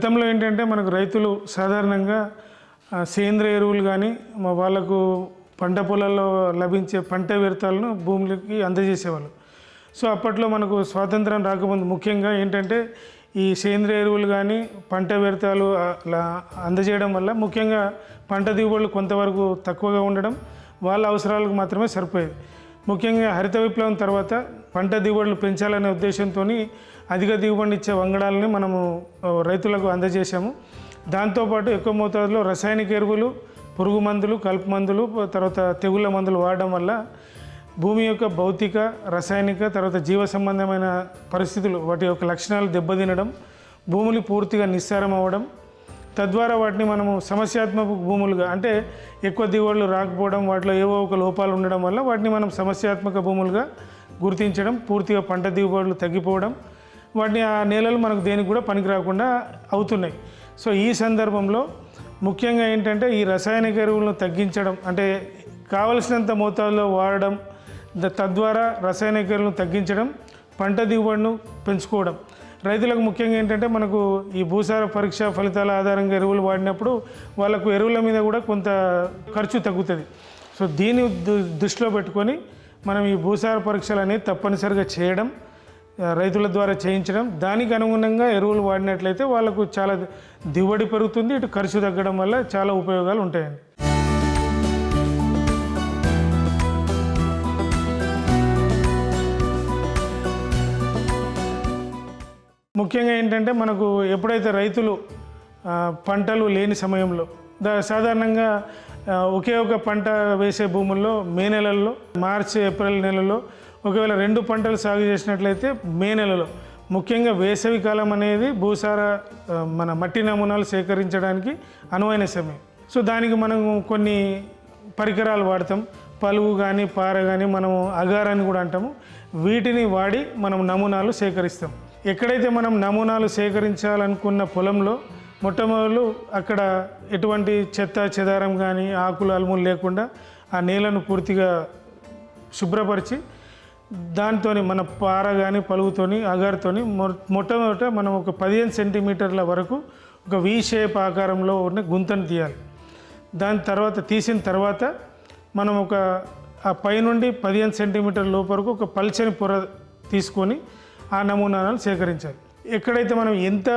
గతంలో ఏంటంటే మనకు రైతులు సాధారణంగా సేంద్రియ ఎరువులు కానీ మా వాళ్ళకు పంట పొలాల్లో లభించే పంట వ్యర్థాలను భూములకి అందజేసేవాళ్ళు. సో అప్పట్లో మనకు స్వాతంత్రం రాకముందు ముఖ్యంగా ఏంటంటే ఈ సేంద్రియ ఎరువులు కానీ పంట వ్యర్థాలు అలా అందజేయడం వల్ల ముఖ్యంగా పంట దిగుబడులు కొంతవరకు తక్కువగా ఉండడం వాళ్ళ అవసరాలకు మాత్రమే సరిపోయేది ముఖ్యంగా హరిత విప్లవం తర్వాత పంట దిగుబడులు పెంచాలనే ఉద్దేశంతో అధిక దిగుబడిని ఇచ్చే వంగడాలని మనము రైతులకు అందజేశాము. దాంతోపాటు ఎక్కువ మోతాదులో రసాయనిక ఎరువులు పురుగు మందులు కలుపు మందులు తర్వాత తెగుళ్ళ మందులు వాడడం వల్ల భూమి యొక్క భౌతిక రసాయనిక తర్వాత జీవ సంబంధమైన పరిస్థితులు వాటి యొక్క లక్షణాలు దెబ్బతినడం భూములు పూర్తిగా నిస్సారం అవ్వడం తద్వారా వాటిని మనము సమస్యాత్మక భూములుగా అంటే ఎక్కువ దిగుబడులు రాకపోవడం వాటిలో ఏవో ఒక లోపాలు ఉండడం వల్ల వాటిని మనం సమస్యాత్మక భూములుగా గుర్తించడం పూర్తిగా పంట దిగుబడులు తగ్గిపోవడం వాటిని ఆ నేలలు మనకు దేనికి కూడా పనికి రాకుండా అవుతున్నాయి. సో ఈ సందర్భంలో ముఖ్యంగా ఏంటంటే ఈ రసాయనిక ఎరువులను తగ్గించడం అంటే కావలసినంత మోతాదులో వాడడం తద్వారా రసాయనిక ఎరువులను తగ్గించడం పంట దిగుబడిను పెంచుకోవడం రైతులకు ముఖ్యంగా ఏంటంటే మనకు ఈ భూసార పరీక్ష ఫలితాల ఆధారంగా ఎరువులు వాడినప్పుడు వాళ్ళకు ఎరువుల మీద కూడా కొంత ఖర్చు తగ్గుతుంది. సో దీన్ని దు- దృష్టిలో పెట్టుకొని మనం ఈ భూసార పరీక్షలు అనేది తప్పనిసరిగా చేయడం రైతుల ద్వారా చేయించడం దానికి అనుగుణంగా ఎరువులు వాడినట్లయితే వాళ్ళకు చాలా దిగుబడి పెరుగుతుంది ఇటు ఖర్చు తగ్గడం వల్ల చాలా ఉపయోగాలు ఉంటాయండి. ముఖ్యంగా ఏంటంటే మనకు ఎప్పుడైతే రైతులు పంటలు లేని సమయంలో దా సాధారణంగా ఒకే ఒక పంట వేసే భూముల్లో మే నెలల్లో మార్చి ఏప్రిల్ నెలలో ఒకవేళ రెండు పంటలు సాగు చేసినట్లయితే మే నెలలో. ముఖ్యంగా వేసవి కాలం అనేది భూసార మన మట్టి నమూనాలు సేకరించడానికి అనువైన సమయం. సో దానికి మనం కొన్ని పరికరాలు వాడతాం. పలువు కానీ పార కానీ మనము అగారాన్ని కూడా అంటాము. వీటిని వాడి మనం నమూనాలు సేకరిస్తాం. ఎక్కడైతే మనం నమూనాలు సేకరించాలనుకున్న పొలంలో మొట్టమొదలు అక్కడ ఎటువంటి చెత్త చెదారం కానీ ఆకులు అలుములు లేకుండా ఆ నేలను పూర్తిగా శుభ్రపరిచి దాంతో మన పార కానీ పలుగుతోని అగారుతోని మొ- మొట్టమొదట మనం ఒక పదిహేను సెంటీమీటర్ల వరకు ఒక వి షేప్ ఆకారంలో ఉన్న గుంతను తీయాలి. దాని తర్వాత తీసిన తర్వాత మనం ఒక ఆ పైనుండి పదిహేను సెంటీమీటర్ లోపు వరకు ఒక పల్చని పొర తీసుకొని ఆ నమూనాలను సేకరించాలి. ఎక్కడైతే మనం ఎంత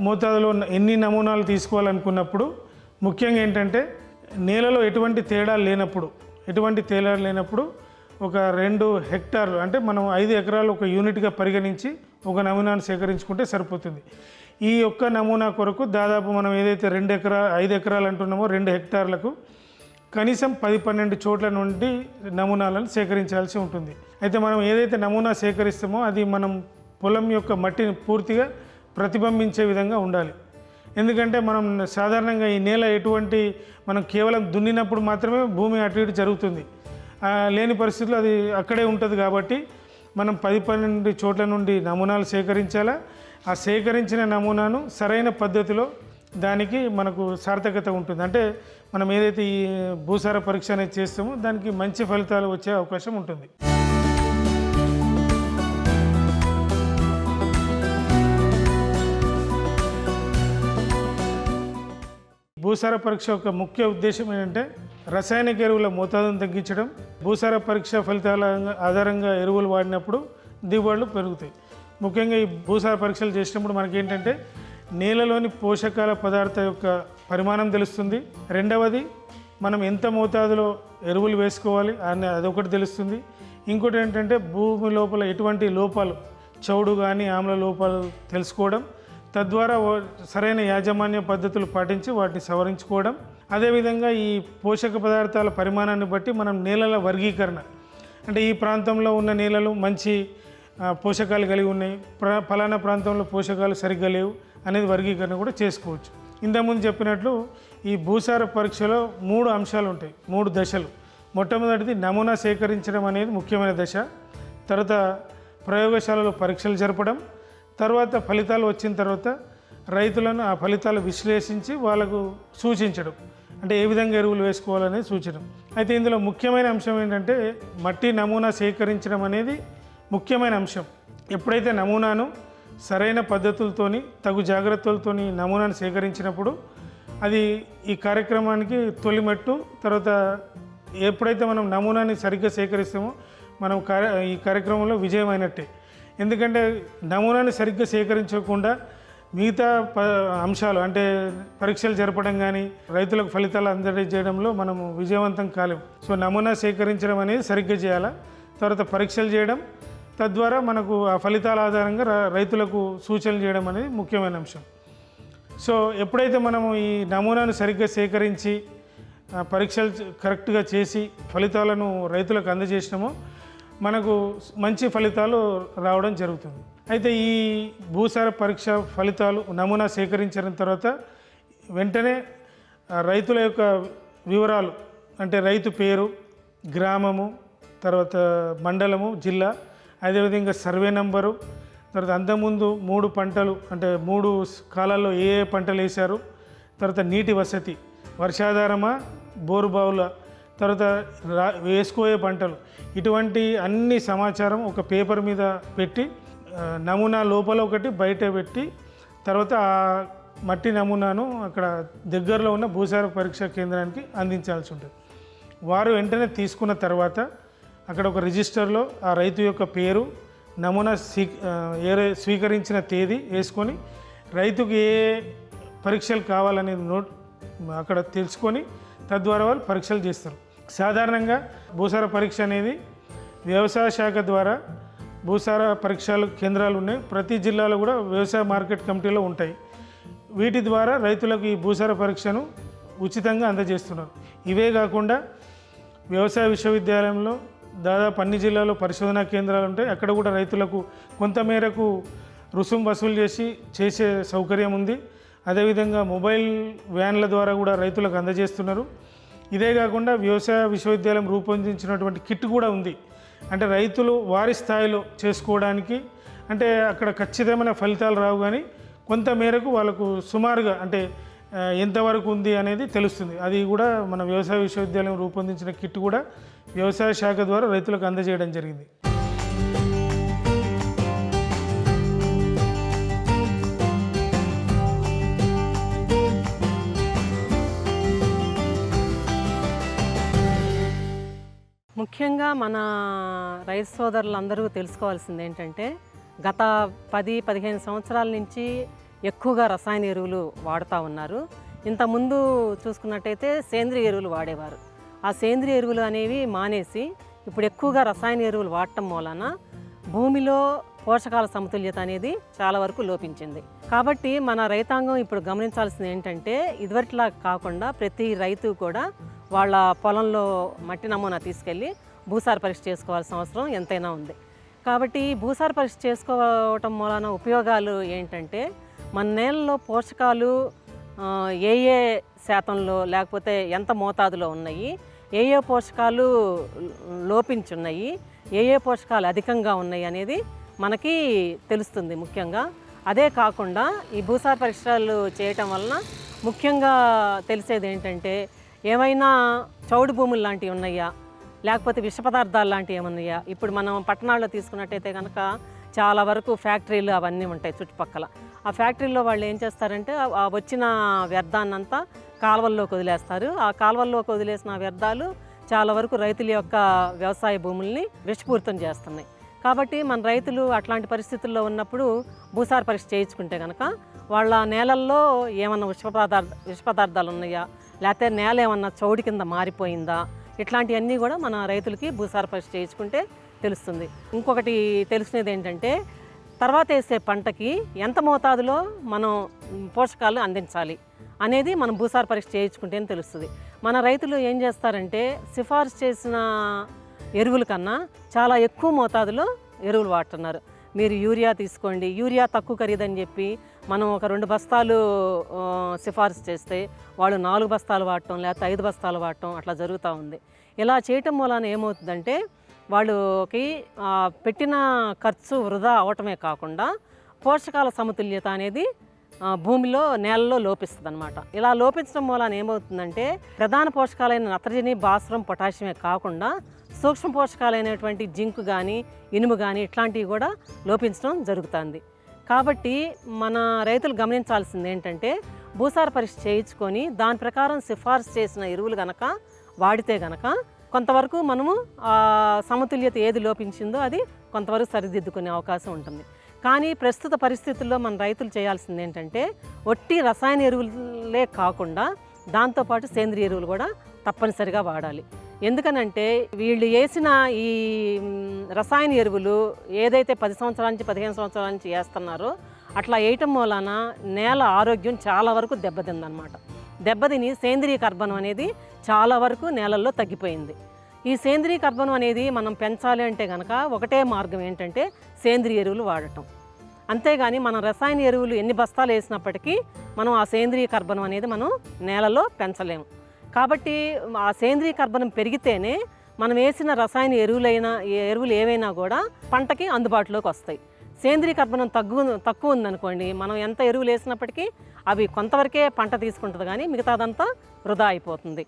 మోతాదులో ఉన్న- ఎన్ని నమూనాలు తీసుకోవాలనుకున్నప్పుడు ముఖ్యంగా ఏంటంటే నేలలో ఎటువంటి తేడా లేనప్పుడు ఎటువంటి తేడా లేనప్పుడు ఒక రెండు హెక్టార్లు అంటే మనం ఐదు ఎకరాలు ఒక యూనిట్గా పరిగణించి ఒక నమూనాను సేకరించుకుంటే సరిపోతుంది. ఈ యొక్క నమూనా కొరకు దాదాపు మనం ఏదైతే రెండు ఎకరా ఐదు ఎకరాలు అంటున్నామో రెండు హెక్టార్లకు కనీసం పది పన్నెండు చోట్ల నుండి నమూనాలను సేకరించాల్సి ఉంటుంది. అయితే మనం ఏదైతే నమూనా సేకరిస్తామో అది మనం పొలం యొక్క మట్టిని పూర్తిగా ప్రతిబింబించే విధంగా ఉండాలి. ఎందుకంటే మనం సాధారణంగా ఈ నేల ఎటువంటి మనం కేవలం దున్నినప్పుడు మాత్రమే భూమి అటు ఇటు జరుగుతుంది. లేని పరిస్థితుల్లో అది అక్కడే ఉంటుంది కాబట్టి మనం పది పన్నెండు చోట్ల నుండి నమూనాలు సేకరించాలా? ఆ సేకరించిన నమూనాను సరైన పద్ధతిలో దానికి మనకు సార్థకత ఉంటుంది. అంటే మనం ఏదైతే ఈ భూసార పరీక్ష అనేది చేస్తామో దానికి మంచి ఫలితాలు వచ్చే అవకాశం ఉంటుంది. భూసార పరీక్ష యొక్క ముఖ్య ఉద్దేశం ఏంటంటే రసాయనిక ఎరువుల మోతాదును తగ్గించడం భూసార పరీక్ష ఫలితాల ఆధారంగా ఎరువులు వాడినప్పుడు దిగుబడులు పెరుగుతాయి. ముఖ్యంగా ఈ భూసార పరీక్షలు చేసినప్పుడు మనకేంటంటే నేలలోని పోషకాల పదార్థ యొక్క పరిమాణం తెలుస్తుంది. రెండవది మనం ఎంత మోతాదులో ఎరువులు వేసుకోవాలి అని అదొకటి తెలుస్తుంది. ఇంకోటి ఏంటంటే భూమి లోపల ఎటువంటి లోపాలు చౌడు కానీ ఆమ్ల లోపాలు తెలుసుకోవడం. తద్వారా సరైన యాజమాన్య పద్ధతులు పాటించి వాటిని సవరించుకోవడం. అదేవిధంగా ఈ పోషక పదార్థాల పరిమాణాన్ని బట్టి మనం నేలల వర్గీకరణ. అంటే ఈ ప్రాంతంలో ఉన్న నేలలు మంచి పోషకాలు కలిగి ఉన్నాయి. ప్ర ఫలానా ప్రాంతంలో పోషకాలు సరిగ్గా లేవు. అనేది వర్గీకరణ కూడా చేసుకోవచ్చు. ఇంతకుముందు చెప్పినట్లు ఈ భూసార పరీక్షలో మూడు అంశాలు ఉంటాయి మూడు దశలు. మొట్టమొదటిది నమూనా సేకరించడం అనేది ముఖ్యమైన దశ. తర్వాత ప్రయోగశాలలో పరీక్షలు జరపడం తర్వాత ఫలితాలు వచ్చిన తర్వాత రైతులను ఆ ఫలితాలు విశ్లేషించి వాళ్ళకు సూచించడం అంటే ఏ విధంగా ఎరువులు వేసుకోవాలనేది సూచన. అయితే ఇందులో ముఖ్యమైన అంశం ఏంటంటే మట్టి నమూనా సేకరించడం అనేది ముఖ్యమైన అంశం. ఎప్పుడైతే నమూనాను సరైన పద్ధతులతోని తగు జాగ్రత్తలతోని నమూనాను సేకరించినప్పుడు అది ఈ కార్యక్రమానికి తొలిమెట్టు తర్వాత ఎప్పుడైతే మనం నమూనాని సరిగ్గా సేకరిస్తామో మనం కార్య ఈ కార్యక్రమంలో విజయమైనట్టే. ఎందుకంటే నమూనాని సరిగ్గా సేకరించకుండా మిగతా ప అంశాలు అంటే పరీక్షలు జరపడం కానీ రైతులకు ఫలితాలు అందజేయడంలో మనము విజయవంతం కాలేము సో నమూనా సేకరించడం అనేది సరిగ్గా చేయాలా? తర్వాత పరీక్షలు చేయడం తద్వారా మనకు ఆ ఫలితాల ఆధారంగా రైతులకు సూచనలు చేయడం అనేది ముఖ్యమైన అంశం. సో ఎప్పుడైతే మనము ఈ నమూనాను సరిగ్గా సేకరించి పరీక్షలు కరెక్ట్గా చేసి ఫలితాలను రైతులకు అందజేసినామో మనకు మంచి ఫలితాలు రావడం జరుగుతుంది. అయితే ఈ భూసార పరీక్ష ఫలితాలు నమూనా సేకరించిన తర్వాత వెంటనే రైతుల యొక్క వివరాలు అంటే రైతు పేరు గ్రామము తర్వాత మండలము జిల్లా అదేవిధంగా సర్వే నంబరు తర్వాత అంతకుముందు మూడు పంటలు అంటే మూడు కాలాల్లో ఏ ఏ పంటలు వేశారు తర్వాత నీటి వసతి వర్షాధారమా బోరుబావుల తర్వాత రా వేసుకోయే పంటలు. ఇటువంటి అన్ని సమాచారం ఒక పేపర్ మీద పెట్టి నమూనా లోపల ఒకటి బయట పెట్టి తర్వాత ఆ మట్టి నమూనాను అక్కడ దగ్గరలో ఉన్న భూసార పరీక్ష కేంద్రానికి అందించాల్సి ఉంటుంది. వారు వెంటనే తీసుకున్న తర్వాత అక్కడ ఒక రిజిస్టర్లో ఆ రైతు యొక్క పేరు నమూనా స్వీ ఏ స్వీకరించిన తేదీ వేసుకొని రైతుకు ఏ పరీక్షలు కావాలనేది నోట్ అక్కడ తెలుసుకొని తద్వారా వాళ్ళు పరీక్షలు చేస్తారు. సాధారణంగా భూసార పరీక్ష అనేది వ్యవసాయ శాఖ ద్వారా భూసార పరీక్షలు కేంద్రాలు ఉన్నాయి. ప్రతి జిల్లాలో కూడా వ్యవసాయ మార్కెట్ కమిటీలో ఉంటాయి. వీటి ద్వారా రైతులకు ఈ భూసార పరీక్షను ఉచితంగా అందజేస్తున్నారు. ఇవే కాకుండా వ్యవసాయ విశ్వవిద్యాలయంలో దాదాపు అన్ని జిల్లాలో పరిశోధనా కేంద్రాలు ఉంటాయి. అక్కడ కూడా రైతులకు కొంతమేరకు రుసుము రుసుం వసూలు చేసి చేసే సౌకర్యం ఉంది. అదేవిధంగా మొబైల్ వ్యాన్ల ద్వారా కూడా రైతులకు అందజేస్తున్నారు. ఇదే కాకుండా వ్యవసాయ విశ్వవిద్యాలయం రూపొందించినటువంటి కిట్ కూడా ఉంది. అంటే రైతులు వారి స్థాయిలో చేసుకోవడానికి అంటే అక్కడ ఖచ్చితమైన ఫలితాలు రావు కానీ కొంత మేరకు వాళ్ళకు సుమారుగా అంటే ఎంతవరకు ఉంది అనేది తెలుస్తుంది. అది కూడా మన వ్యవసాయ విశ్వవిద్యాలయం రూపొందించిన కిట్ కూడా వ్యవసాయ శాఖ ద్వారా రైతులకు అందజేయడం జరిగింది. ముఖ్యంగా మన రైతు సోదరులందరూ తెలుసుకోవాల్సింది ఏంటంటే గత పది పదిహేను సంవత్సరాల నుంచి ఎక్కువగా రసాయన ఎరువులు వాడుతూ ఉన్నారు. ఇంతకుముందు చూసుకున్నట్టయితే సేంద్రియ ఎరువులు వాడేవారు. ఆ సేంద్రియ ఎరువులు అనేవి మానేసి ఇప్పుడు ఎక్కువగా రసాయన ఎరువులు వాడటం మూలన భూమిలో పోషకాల సమతుల్యత అనేది చాలా వరకు లోపించింది. కాబట్టి మన రైతాంగం ఇప్పుడు గమనించాల్సింది ఏంటంటే ఇదివరకులా కాకుండా ప్రతి రైతు కూడా వాళ్ళ పొలంలో మట్టి నమూనా తీసుకెళ్ళి భూసార పరీక్ష చేసుకోవాల్సిన అవసరం ఎంతైనా ఉంది. కాబట్టి భూసార పరీక్ష చేసుకోవటం మూలన ఉపయోగాలు ఏంటంటే మన నేలలో పోషకాలు ఏ ఏ శాతంలో లేకపోతే ఎంత మోతాదులో ఉన్నాయి ఏ ఏ పోషకాలు లోపించున్నాయి ఏ ఏ పోషకాలు అధికంగా ఉన్నాయి అనేది మనకి తెలుస్తుంది ముఖ్యంగా. అదే కాకుండా ఈ భూసార పరీక్షలు చేయటం వలన ముఖ్యంగా తెలిసేది ఏంటంటే ఏమైనా చౌడు భూములు లాంటివి ఉన్నాయా? లేకపోతే విష పదార్థాలు లాంటివి ఏమన్నాయా? ఇప్పుడు మనం పట్టణాల్లో తీసుకున్నట్టయితే కనుక చాలా వరకు ఫ్యాక్టరీలు అవన్నీ ఉంటాయి చుట్టుపక్కల. ఆ ఫ్యాక్టరీలో వాళ్ళు ఏం చేస్తారంటే వచ్చిన వ్యర్థాన్నంతా కాలువల్లోకి వదిలేస్తారు. ఆ కాలువల్లోకి వదిలేసిన వ్యర్థాలు చాలా వరకు రైతుల యొక్క వ్యవసాయ భూముల్ని విషపూరితం చేస్తున్నాయి. కాబట్టి మన రైతులు అట్లాంటి పరిస్థితుల్లో ఉన్నప్పుడు భూసార పరీక్ష చేయించుకుంటే కనుక వాళ్ళ నేలల్లో ఏమన్నా విష పదార్థ విష పదార్థాలు ఉన్నాయా? లేకపోతే నేల ఏమన్నా చౌడి కింద మారిపోయిందా? ఇట్లాంటివన్నీ కూడా మన రైతులకి భూసార పరీక్ష చేయించుకుంటే తెలుస్తుంది. ఇంకొకటి తెలిసినది ఏంటంటే తర్వాత వేసే పంటకి ఎంత మోతాదులో మనం పోషకాలు అందించాలి అనేది మనం భూసార పరీక్ష చేయించుకుంటేనే తెలుస్తుంది. మన రైతులు ఏం చేస్తారంటే సిఫార్సు చేసిన ఎరువుల కన్నా చాలా ఎక్కువ మోతాదులో ఎరువులు వాడుతున్నారు. మీరు యూరియా తీసుకోండి యూరియా తక్కువ ఖరీదని చెప్పి మనం ఒక రెండు బస్తాలు సిఫార్సు చేస్తే వాళ్ళు నాలుగు బస్తాలు వాడటం లేకపోతే ఐదు బస్తాలు వాడటం అట్లా జరుగుతూ ఉంది. ఇలా చేయటం వలన ఏమవుతుందంటే వాళ్ళకి పెట్టిన ఖర్చు వృధా అవటమే కాకుండా పోషకాల సమతుల్యత అనేది భూమిలో నేలలో లోపిస్తుంది అనమాట ఇలా లోపించడం మూలాన ఏమవుతుందంటే ప్రధాన పోషకాలైన నత్రజని భాస్వరం పొటాషియమే కాకుండా సూక్ష్మ పోషకాలైనటువంటి జింక్ కానీ ఇనుము కానీ ఇట్లాంటివి కూడా లోపించడం జరుగుతుంది. కాబట్టి మన రైతులు గమనించాల్సింది ఏంటంటే భూసార పరీక్ష చేయించుకొని దాని ప్రకారం సిఫార్సు చేసిన ఎరువులు గనక వాడితే గనక కొంతవరకు మనము సమతుల్యత ఏది లోపించిందో అది కొంతవరకు సరిదిద్దుకునే అవకాశం ఉంటుంది. కానీ ప్రస్తుత పరిస్థితుల్లో మన రైతులు చేయాల్సింది ఏంటంటే ఒట్టి రసాయన ఎరువులే కాకుండా దాంతోపాటు సేంద్రియ ఎరువులు కూడా తప్పనిసరిగా వాడాలి. ఎందుకనంటే వీళ్ళు వేసిన ఈ రసాయన ఎరువులు ఏదైతే పది సంవత్సరాల నుంచి పదిహేను సంవత్సరాల నుంచి వేస్తున్నారో అట్లా వేయటం మూలాన నేల ఆరోగ్యం చాలా వరకు దెబ్బతిందనమాట. దెబ్బతిని సేంద్రియ కర్బనం అనేది చాలా వరకు నేలల్లో తగ్గిపోయింది. ఈ సేంద్రియ కర్బనం అనేది మనం పెంచాలి అంటే కనుక ఒకటే మార్గం ఏంటంటే సేంద్రియ ఎరువులు వాడటం. అంతేగాని మనం రసాయన ఎరువులు ఎన్ని బస్తాలు వేసినప్పటికీ మనం ఆ సేంద్రీయ కర్బనం అనేది మనం నేలలో పెంచలేము. కాబట్టి ఆ సేంద్రీయ కర్బనం పెరిగితేనే మనం వేసిన రసాయన ఎరువులైనా ఏ ఎరువులు ఏవైనా కూడా పంటకి అందుబాటులోకి వస్తాయి. సేంద్రీయ కర్బనం తగ్గు తక్కువ ఉందనుకోండి మనం ఎంత ఎరువులు వేసినప్పటికీ అవి కొంతవరకే పంట తీసుకుంటుంది కానీ మిగతాదంతా వృధా అయిపోతుంది.